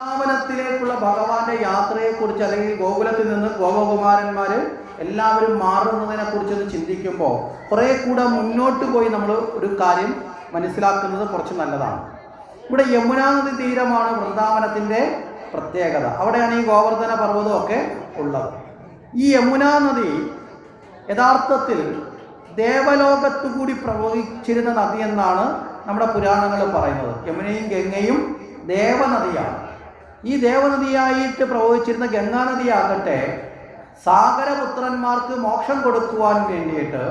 വൃന്ദാവനത്തിലേക്കുള്ള ഭഗവാന്റെ യാത്രയെക്കുറിച്ച് അല്ലെങ്കിൽ ഗോകുലത്തിൽ നിന്ന് ഗോപകുമാരന്മാര് എല്ലാവരും മാറുന്നതിനെ കുറിച്ച് ചിന്തിക്കുമ്പോൾ കുറെ കൂടെ മുന്നോട്ട് പോയി നമ്മൾ ഒരു കാര്യം മനസ്സിലാക്കുന്നത് കുറച്ച് നല്ലതാണ്. ഇവിടെ യമുനാ നദി തീരമാണ് വൃന്ദാവനത്തിന്റെ പ്രത്യേകത. അവിടെയാണ് ഈ ഗോവർദ്ധന പർവതമൊക്കെ ഉള്ളത്. ഈ യമുനാ നദി യഥാർത്ഥത്തിൽ ദേവലോകത്തുകൂടി പ്രവഹിച്ചിരുന്ന നദി എന്നാണ് നമ്മുടെ പുരാണങ്ങൾ പറയുന്നത്. യമുനയും ഗംഗയും ദേവനദിയാണ്. ഈ ദേവനദിയായിട്ട് പ്രവഹിച്ചിരുന്ന ഗംഗാനദിയാകട്ടെ സാഗരപുത്രന്മാർക്ക് മോക്ഷം കൊടുക്കുവാൻ വേണ്ടിയിട്ട്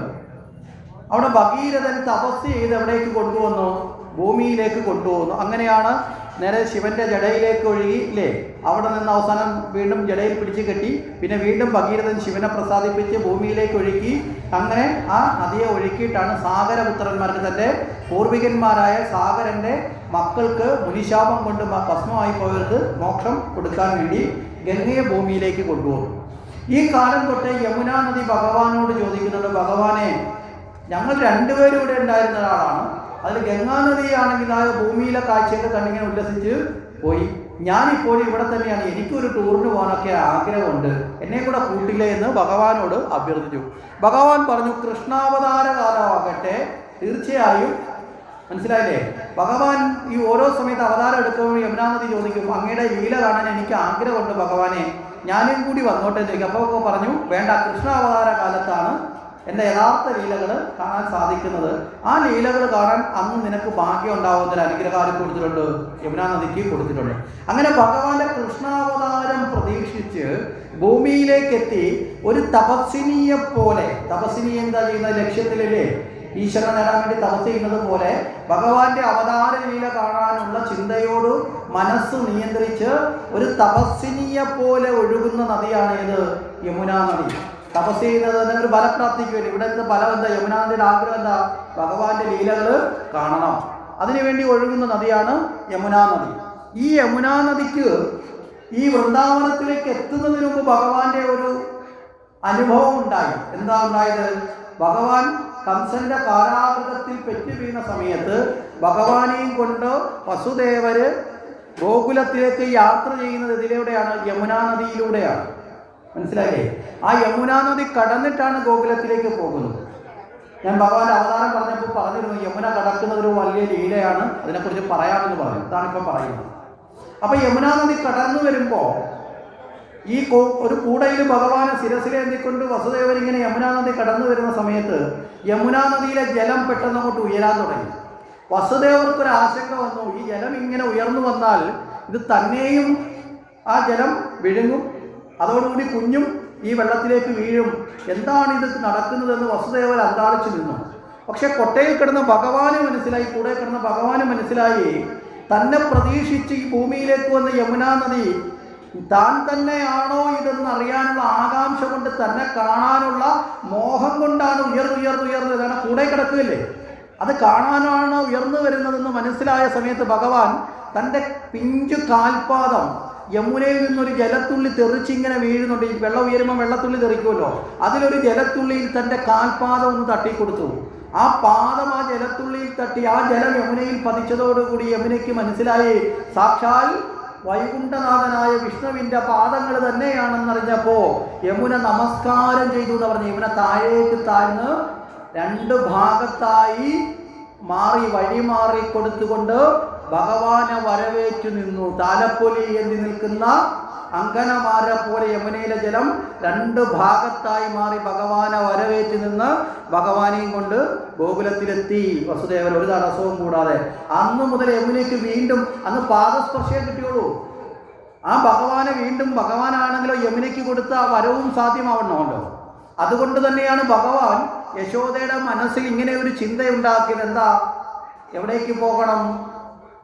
അവിടെ ഭഗീരഥൻ തപസ് ചെയ്ത് എവിടേക്ക് കൊണ്ടുവന്നു? ഭൂമിയിലേക്ക് കൊണ്ടുവന്നു. അങ്ങനെയാണ് നേരെ ശിവന്റെ ജടയിലേക്ക് ഒഴുകി ഇല്ലേ? അവിടെ നിന്ന് അവസാനം വീണ്ടും ജടയിൽ പിടിച്ചു കെട്ടി പിന്നെ വീണ്ടും ഭഗീരഥൻ ശിവനെ പ്രസാദിപ്പിച്ച് ഭൂമിയിലേക്ക് ഒഴുക്കി. അങ്ങനെ ആ നദിയെ ഒഴുക്കിയിട്ടാണ് സാഗരപുത്രന്മാർക്ക് തന്റെ പൂർവികന്മാരായ സാഗരന്റെ മക്കൾക്ക് മുനിശാപം കൊണ്ട് ഭസ്മമായി പോയവർക്ക് മോക്ഷം കൊടുക്കാൻ വേണ്ടി ഗംഗയെ ഭൂമിയിലേക്ക് കൊണ്ടുപോകും. ഈ കാലം തൊട്ട് യമുനാ നദി ഭഗവാനോട് ചോദിക്കുന്നുണ്ട് ഭഗവാനെ ഞങ്ങൾ രണ്ടുപേരും ഇവിടെ ഉണ്ടായിരുന്ന ഒരാളാണ്. അതിൽ ഗംഗാനദിയാണെങ്കിൽ ആ ഭൂമിയിലെ കാഴ്ചയൊക്കെ കണ്ടിങ്ങനെ ഉല്ലസിച്ച് പോയി. ഞാനിപ്പോൾ ഇവിടെ തന്നെയാണ്. എനിക്കൊരു ടൂറിന് പോകാനൊക്കെ ആഗ്രഹമുണ്ട്. എന്നെ കൂടെ കൂട്ടില്ലേ എന്ന് ഭഗവാനോട് അഭ്യർത്ഥിച്ചു. ഭഗവാൻ പറഞ്ഞു കൃഷ്ണാവതാര കാലമാകട്ടെ. തീർച്ചയായും. മനസ്സിലായില്ലേ? ഭഗവാൻ ഈ ഓരോ സമയത്ത് അവതാരം എടുക്കുമ്പോൾ യമുനാനദി ചോദിക്കും അങ്ങയുടെ ലീല കാണാൻ എനിക്ക് ആഗ്രഹമുണ്ട് ഭഗവാനെ. ഞാനും കൂടി വന്നോട്ടെ ചോദിക്കും. അപ്പോൾ പറഞ്ഞു വേണ്ട കൃഷ്ണാവതാര കാലത്താണ് എന്റെ യഥാർത്ഥ ലീലകൾ കാണാൻ സാധിക്കുന്നത്. ആ ലീലകൾ കാണാൻ അന്ന് നിനക്ക് ഭാഗ്യം ഉണ്ടാവുന്ന ഒരു അനുഗ്രഹം ആര് കൊടുത്തിട്ടുണ്ട്? യമുനാ നദിക്ക് കൊടുത്തിട്ടുണ്ട്. അങ്ങനെ ഭഗവാന്റെ കൃഷ്ണാവതാരം പ്രതീക്ഷിച്ച് ഭൂമിയിലേക്ക് എത്തി ഒരു തപസ്വിനിയെ പോലെ തപസ്വിനി എന്താ ചെയ്യുന്ന ലക്ഷ്യത്തിലല്ലേ? ഈശ്വരനെ നേടാൻ വേണ്ടി തപസ് ചെയ്യുന്നത് പോലെ ഭഗവാന്റെ അവതാര ലീല കാണാനുള്ള ചിന്തയോട് മനസ്സ് നിയന്ത്രിച്ച് ഒരു തപസ്വിനിയെ പോലെ ഒഴുകുന്ന നദിയാണ് ഇത് യമുനാ നദി. തപസ് ചെയ്യുന്നത് തന്നെ ഒരു ഫലപ്രാപ്തിക്ക് വേണ്ടി. ഇവിടെ നിന്ന് ഫലം എന്താ? യമുനാ ആഗ്രഹം എന്താ? ഭഗവാന്റെ ലീലകൾ കാണണം. അതിനുവേണ്ടി ഒഴുകുന്ന നദിയാണ് യമുനാ നദി. ഈ യമുനാ നദിക്ക് ഈ വൃന്ദാവനത്തിലേക്ക് എത്തുന്നതിന് മുമ്പ് ഭഗവാന്റെ ഒരു അനുഭവം ഉണ്ടായി. എന്താ ഉണ്ടായത്? ഭഗവാൻ കംസന്റെ കാലാകൃതത്തിൽ പെറ്റു വീണ സമയത്ത് ഭഗവാനെയും കൊണ്ട് വസുദേവര് ഗോകുലത്തിലേക്ക് യാത്ര ചെയ്യുന്നത് ഇതിലൂടെയാണ് യമുനാ നദിയിലൂടെയാണ്. മനസ്സിലായില്ലേ? ആ യമുനാ നദി കടന്നിട്ടാണ് ഗോകുലത്തിലേക്ക് പോകുന്നത്. ഞാൻ ഭഗവാന്റെ അവതാരം പറഞ്ഞപ്പോൾ പറഞ്ഞിരുന്നു യമുന കടക്കുന്നത് ഒരു വലിയ ലീലയാണ് അതിനെക്കുറിച്ച് പറയാമെന്ന് പറഞ്ഞു. ഇതാണ് ഇപ്പം പറയുന്നത്. അപ്പൊ യമുനാ നദി കടന്നു വരുമ്പോ ഈ ഒരു കൂടയിൽ ഭഗവാനെ ശിരസിലേന്തിക്കൊണ്ട് വസുദേവൻ ഇങ്ങനെ യമുനാ നദി കടന്നു വരുന്ന സമയത്ത് യമുനാ നദിയിലെ ജലം പെട്ടെന്ന് അങ്ങോട്ട് ഉയരാൻ തുടങ്ങി. വസുദേവർക്ക് ഒരു ആശങ്ക വന്നു. ഈ ജലം ഇങ്ങനെ ഉയർന്നു വന്നാൽ ഇത് തന്നെയും ആ ജലം വിഴുങ്ങും. അതോടുകൂടി കുഞ്ഞും ഈ വെള്ളത്തിലേക്ക് വീഴും. എന്താണ് ഇത് നടക്കുന്നതെന്ന് വസുദേവൻ അന്താളിച്ചു നിന്നു പക്ഷെ കൊട്ടയിൽ കിടന്ന ഭഗവാന് മനസ്സിലായി കൂടെ കിടന്ന ഭഗവാന് മനസ്സിലായി. തന്നെ പ്രതീക്ഷിച്ച് ഈ ഭൂമിയിലേക്ക് വന്ന യമുനാ നദി താൻ തന്നെയാണോ ഇതെന്ന് അറിയാനുള്ള ആകാംക്ഷ കൊണ്ട് തന്നെ കാണാനുള്ള മോഹം കൊണ്ടാണ് ഉയർന്നു ഉയർന്നു ഉയർന്നത് കാരണം കൂടെ കിടക്കുകയല്ലേ? അത് കാണാനാണ് ഉയർന്നു വരുന്നതെന്ന് മനസ്സിലായ സമയത്ത് ഭഗവാൻ തന്റെ പിഞ്ചു കാൽപാദം യമുനയിൽ നിന്നൊരു ജലത്തുള്ളി തെറിച്ചിങ്ങനെ വീഴുന്നുണ്ട്. ഈ വെള്ളം ഉയരുമ്പോൾ വെള്ളത്തുള്ളി തെറിക്കുമല്ലോ. അതിലൊരു ജലത്തുള്ളിയിൽ തന്റെ കാൽപാദം ഒന്ന് തട്ടിക്കൊടുത്തു. ആ പാദം ആ ജലത്തുള്ളിയിൽ തട്ടി ആ ജലം യമുനയിൽ പതിച്ചതോടുകൂടി യമുനയ്ക്ക് മനസ്സിലായി. സാക്ഷാൽ വൈകുണ്ഠനാഥനായ വിഷ്ണുവിന്റെ പാദങ്ങൾ തന്നെയാണെന്നറിഞ്ഞപ്പോൾ യമുന നമസ്കാരം ചെയ്തു എന്ന് പറഞ്ഞു. യമുന താഴേക്ക് താഴ്ന്ന് രണ്ട് ഭാഗത്തായി മാറി വഴി മാറി കൊടുത്തുകൊണ്ട് ഭഗവാനെ വരവേറ്റു നിന്നു. താലപ്പൊലി എന്നി നിൽക്കുന്ന അങ്കനമാര പോലെ യമുനയിലെ ജലം രണ്ട് ഭാഗത്തായി മാറി ഭഗവാനെ വരവേറ്റ് നിന്ന് ഭഗവാനെയും കൊണ്ട് ഗോകുലത്തിലെത്തി. വസുദേവൻ ഒരു തടസ്സവും കൂടാതെ. അന്ന് മുതൽ യമുനയ്ക്ക് വീണ്ടും അന്ന് പാദസ്പർശയെ കിട്ടിയുള്ളൂ. ആ ഭഗവാനെ വീണ്ടും ഭഗവാനാണെങ്കിലോ യമുനയ്ക്ക് കൊടുത്ത ആ വരവും സാധ്യമാവണമല്ലോ. അതുകൊണ്ട് തന്നെയാണ് ഭഗവാൻ യശോദയുടെ മനസ്സിൽ ഇങ്ങനെ ഒരു ചിന്തയുണ്ടാക്കിയത്. എന്താ? എവിടേക്ക് പോകണം?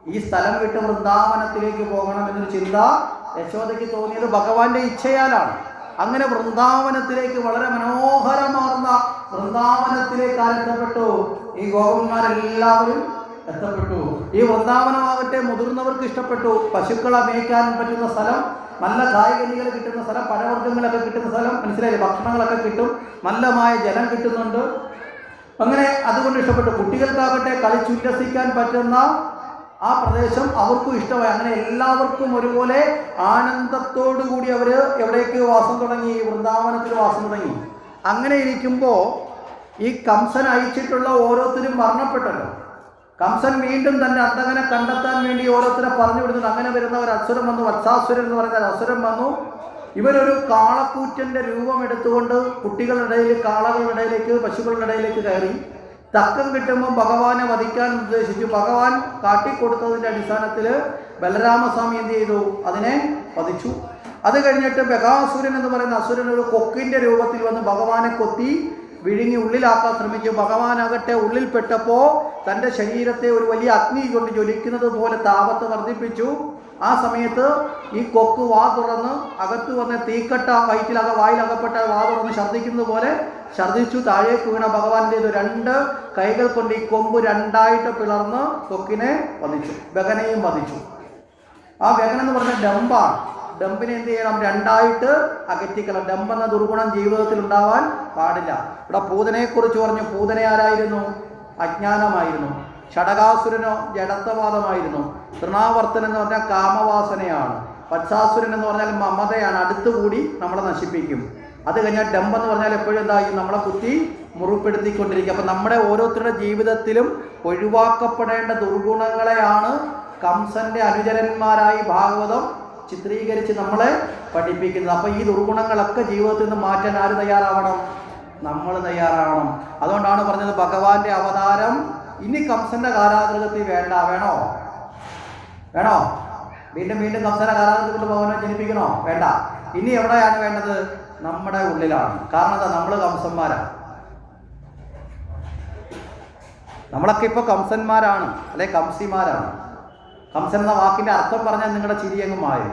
ഈ സ്ഥലം വിട്ട് വൃന്ദാവനത്തിലേക്ക് പോകണം എന്നൊരു ചിന്ത യശോദയ്ക്ക് തോന്നിയത് ഭഗവാന്റെ ഇച്ഛയാലാണ്. അങ്ങനെ വൃന്ദാവനത്തിലേക്ക് വളരെ മനോഹരമാർന്ന വൃന്ദാവനത്തിലേക്ക് ആരെത്തപ്പെട്ടു? ഈ ഗോപന്മാരെല്ലാവരും എത്തപ്പെട്ടു. ഈ വൃന്ദാവനമാകട്ടെ മുതിർന്നവർക്ക് ഇഷ്ടപ്പെട്ടു. പശുക്കളെ മേയ്ക്കാൻ പറ്റുന്ന സ്ഥലം നല്ല കായ്കനികൾ കിട്ടുന്ന സ്ഥലം പഴവർഗങ്ങളൊക്കെ കിട്ടുന്ന സ്ഥലം മനസ്സിലായി ഭക്ഷണങ്ങളൊക്കെ കിട്ടും നല്ലമായ ജലം കിട്ടുന്നുണ്ട്. അങ്ങനെ അതുകൊണ്ട് ഇഷ്ടപ്പെട്ടു. കുട്ടികൾക്കാകട്ടെ കളിച്ചുല്ലസിക്കാൻ പറ്റുന്ന ആ പ്രദേശം അവർക്കും ഇഷ്ടമായി. അങ്ങനെ എല്ലാവർക്കും ഒരുപോലെ ആനന്ദത്തോടു കൂടി അവർ എവിടേക്ക് വാസം തുടങ്ങി? വൃന്ദാവനത്തിൽ വാസം തുടങ്ങി. അങ്ങനെ ഇരിക്കുമ്പോൾ ഈ കംസൻ അയച്ചിട്ടുള്ള ഓരോരുത്തരും മരണപ്പെട്ടല്ലോ. കംസൻ വീണ്ടും തന്നെ അന്തകനെ കണ്ടെത്താൻ വേണ്ടി ഓരോരുത്തരെ പറഞ്ഞു വിടുന്നു അങ്ങനെ വരുന്ന ഒരു അസുരം വന്നു വത്സാസുരൻ എന്ന് പറയുന്ന അസുരം വന്നു. ഇവരൊരു കാളക്കൂറ്റന്റെ രൂപം എടുത്തുകൊണ്ട് കുട്ടികളുടെ ഇടയിൽ കാളകളുടെ ഇടയിലേക്ക് പശുക്കളുടെ ഇടയിലേക്ക് കയറി. തക്കം കിട്ടുമ്പോൾ ഭഗവാനെ വധിക്കാൻ ഉദ്ദേശിച്ചു. ഭഗവാൻ കാട്ടിക്കൊടുത്തതിന്റെ അടിസ്ഥാനത്തിൽ ബലരാമസ്വാമി എന്ത് ചെയ്തു? അതിനെ വധിച്ചു. അത് കഴിഞ്ഞിട്ട് ബഹാസുരൻ എന്ന് പറയുന്ന അസുരൻ ഒരു കൊക്കിന്റെ രൂപത്തിൽ വന്ന് ഭഗവാനെ കൊത്തി വിഴുങ്ങി ഉള്ളിലാക്കാൻ ശ്രമിച്ചു. ഭഗവാനാകട്ടെ ഉള്ളിൽപ്പെട്ടപ്പോൾ തന്റെ ശരീരത്തെ ഒരു വലിയ അഗ്നി കൊണ്ട് ജ്വലിക്കുന്നത് പോലെ താപത്ത് വർദ്ധിപ്പിച്ചു. ആ സമയത്ത് ഈ കൊക്ക് വാ തുറന്ന് അകത്ത് വന്ന് തീക്കട്ട വയറ്റിലക വായിലകപ്പെട്ട വാ തുറന്ന് ഛർദ്ദിക്കുന്നത് പോലെ ഛർദ്ദിച്ചു താഴേക്ക് വീണ ഭഗവാന്റെ രണ്ട് കൈകൾ കൊണ്ട് ഈ കൊമ്പ് രണ്ടായിട്ട് പിളർന്ന് കൊക്കിനെ വധിച്ചു ബഗനെയും വധിച്ചു. ആ ബഗൻ എന്ന് പറഞ്ഞ ഡംബാണ്. ഡംബിനെ എന്ത് ചെയ്യണം? രണ്ടായിട്ട് അകറ്റിക്കണം. ഡംബ് എന്ന ദുർഗുണം ജീവിതത്തിൽ ഉണ്ടാവാൻ പാടില്ല. ഇവിടെ പൂതനെക്കുറിച്ച് കുറിച്ച് പറഞ്ഞു പൂതനെ ആരായിരുന്നു? അജ്ഞാനമായിരുന്നു. ഷടകാസുരനോ ജഡത്വവാദമായിരുന്നു. തൃണാവർത്തൻ എന്ന് പറഞ്ഞാൽ കാമവാസനയാണ്. വത്സാസുരൻ എന്ന് പറഞ്ഞാൽ മമതയാണ്. അടുത്തുകൂടി നമ്മളെ നശിപ്പിക്കും. അത് കഴിഞ്ഞാൽ ഡംബ് എന്ന് പറഞ്ഞാൽ എപ്പോഴും എന്തായി നമ്മളെ കുത്തി മുറിപ്പെടുത്തിക്കൊണ്ടിരിക്കും അപ്പം നമ്മുടെ ഓരോരുത്തരുടെ ജീവിതത്തിലും ഒഴിവാക്കപ്പെടേണ്ട ദുർഗുണങ്ങളെയാണ് കംസന്റെ അനുചരന്മാരായി ഭാഗവതം ചിത്രീകരിച്ച് നമ്മളെ പഠിപ്പിക്കുന്നത്. അപ്പോൾ ഈ ദുർഗുണങ്ങളൊക്കെ ജീവിതത്തിൽ നിന്ന് മാറ്റാൻ ആര് തയ്യാറാവണം? നമ്മൾ തയ്യാറാവണം. അതുകൊണ്ടാണ് പറഞ്ഞത് ഭഗവാന്റെ അവതാരം ഇനി കംസന്റെ കാലാകൃതത്തിൽ വേണ്ട. വേണോ? വേണോ? വീണ്ടും വീണ്ടും കംസന്റെ കാലാകൃതത്തിൽ ഭഗവാനെ ജനിപ്പിക്കണോ? വേണ്ട. ഇനി എവിടെയാണ് വേണ്ടത്? നമ്മുടെ ഉള്ളിലാണ്. കാരണം എന്താ? നമ്മൾ കംസന്മാരാണ് നമ്മളൊക്കെ ഇപ്പോൾ കംസന്മാരാണ് അല്ലെ കംസിമാരാണ്. കംസൻ എന്ന വാക്കിന്റെ അർത്ഥം പറഞ്ഞാൽ നിങ്ങളുടെ ചിരി അങ്ങ് മായും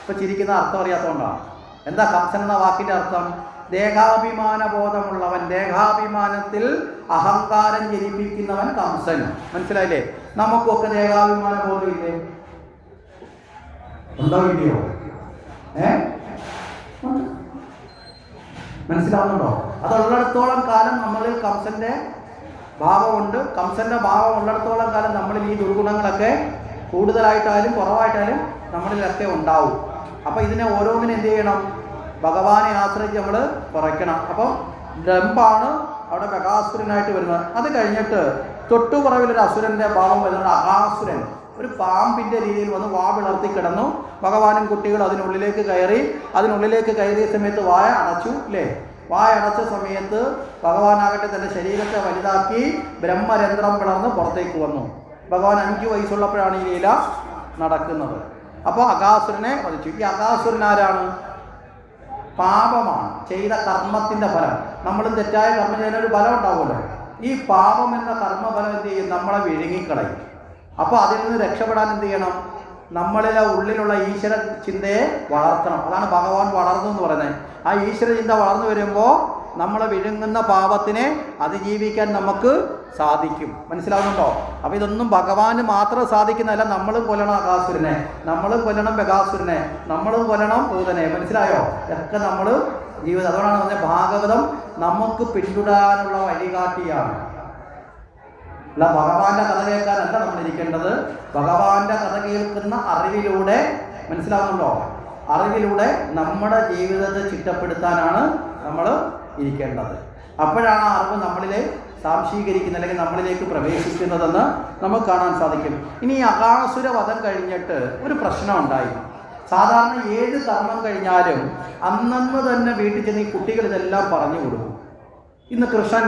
ഇപ്പൊ ചിരിക്കുന്ന അർത്ഥം അറിയാത്തതുകൊണ്ടാണ് എന്താ കംസൻ എന്ന വാക്കിന്റെ അർത്ഥം? ദേഹാഭിമാന ബോധമുള്ളവൻ ദേഹാഭിമാനത്തിൽ അഹങ്കാരം ജനിപ്പിക്കുന്നവൻ കംസൻ. മനസ്സിലായില്ലേ? നമുക്കൊക്കെ ദേഹാഭിമാന ബോധമില്ലേ ഉണ്ടോ ഇല്ലയോ? ഏ. മനസ്സിലാവുന്നുണ്ടോ? അതുള്ളിടത്തോളം കാലം നമ്മളിൽ കംസന്റെ ഭാവമുണ്ട്. കംസന്റെ ഭാവം ഉള്ളിടത്തോളം കാലം നമ്മളിൽ ഈ ദുർഗുണങ്ങളൊക്കെ കൂടുതലായിട്ടായാലും കുറവായിട്ടായാലും നമ്മളിലൊക്കെ ഉണ്ടാവും. അപ്പോൾ ഇതിനെ ഓരോന്നിനും എന്ത് ചെയ്യണം? ഭഗവാനെ ആശ്രയിച്ച് നമ്മൾ കുറയ്ക്കണം. അപ്പം ഡംബാണ് അവിടെ ബകാസുരനായിട്ട് വരുന്നത്. അത് കഴിഞ്ഞിട്ട് തൊട്ടുപുറവിൽ ഒരു അസുരന്റെ ഭാവം വരുന്നത് അകാസുരൻ ഒരു പാമ്പിന്റെ രീതിയിൽ വന്ന് വാ വിളർത്തി കിടന്നു. ഭഗവാനും കുട്ടികൾ അതിനുള്ളിലേക്ക് കയറി. അതിനുള്ളിലേക്ക് കയറിയ സമയത്ത് വായ അടച്ചു അല്ലേ വായ അടച്ച സമയത്ത് ഭഗവാനാകട്ടെ തന്റെ ശരീരത്തെ വലുതാക്കി ബ്രഹ്മരന്ധ്രം പിളർന്ന് പുറത്തേക്ക് വന്നു. ഭഗവാൻ അഞ്ചു വയസ്സുള്ളപ്പോഴാണ് ഈ ലീല നടക്കുന്നത്. അപ്പോൾ അകാസുരനെ വധിച്ചു. ഈ അകാസുരൻ ആരാണ്? പാപമാണ്. ചെയ്ത കർമ്മത്തിന്റെ ഫലം. നമ്മൾ തെറ്റായ കർമ്മം ചെയ്യുന്ന ഒരു ഫലം ഉണ്ടാവുമല്ലോ. ഈ പാപം എന്ന കർമ്മഫലം എന്ത് ചെയ്യും? നമ്മളെ വിഴുങ്ങിക്കളയും. അപ്പോൾ അതിൽ നിന്ന് രക്ഷപ്പെടാൻ എന്ത് ചെയ്യണം? നമ്മളിലെ ഉള്ളിലുള്ള ഈശ്വര ചിന്തയെ വളർത്തണം. അതാണ് ഭഗവാൻ വളർന്നു എന്ന് പറയുന്നത്. ആ ഈശ്വര ചിന്ത വളർന്നു വരുമ്പോൾ നമ്മളെ വിഴുങ്ങുന്ന പാപത്തിനെ അതിജീവിക്കാൻ നമുക്ക് സാധിക്കും. മനസ്സിലാവുന്നുണ്ടോ? അപ്പോൾ ഇതൊന്നും ഭഗവാന് മാത്രം സാധിക്കുന്നതല്ല നമ്മളും കൊല്ലണം അകാസുരനെ. നമ്മളും കൊല്ലണം ബകാസുരനെ നമ്മളും കൊല്ലണം ഭൂതനെ. മനസ്സിലായോ? ഇതൊക്കെ നമ്മൾ ജീവിതം. അതുകൊണ്ടാണ് പറഞ്ഞത് ഭാഗവതം നമുക്ക് പിന്തുടരാനുള്ള വഴികാട്ടിയാണ്. അല്ല ഭഗവാന്റെ കഥ കേൾക്കാനല്ല നമ്മൾ ഇരിക്കേണ്ടത്. ഭഗവാന്റെ കഥ കേൾക്കുന്ന അറിവിലൂടെ മനസ്സിലാവുന്നുണ്ടോ? അറിവിലൂടെ നമ്മുടെ ജീവിതത്തെ ചിട്ടപ്പെടുത്താനാണ് നമ്മൾ ഇരിക്കേണ്ടത്. അപ്പോഴാണ് ആ അറിവ് നമ്മളിലെ സാംശീകരിക്കുന്ന അല്ലെങ്കിൽ നമ്മളിലേക്ക് പ്രവേശിക്കുന്നതെന്ന് നമുക്ക് കാണാൻ സാധിക്കും. ഇനി അകാസുര വധം കഴിഞ്ഞിട്ട് ഒരു പ്രശ്നം ഉണ്ടായി. സാധാരണ ഏത് കർമ്മം കഴിഞ്ഞാലും അന്നന്ന് തന്നെ വീട്ടിൽ ചെന്ന് ഈ കുട്ടികൾ ഇതെല്ലാം പറഞ്ഞു കൊടുക്കും. ഇന്ന് കൃഷ്ണൻ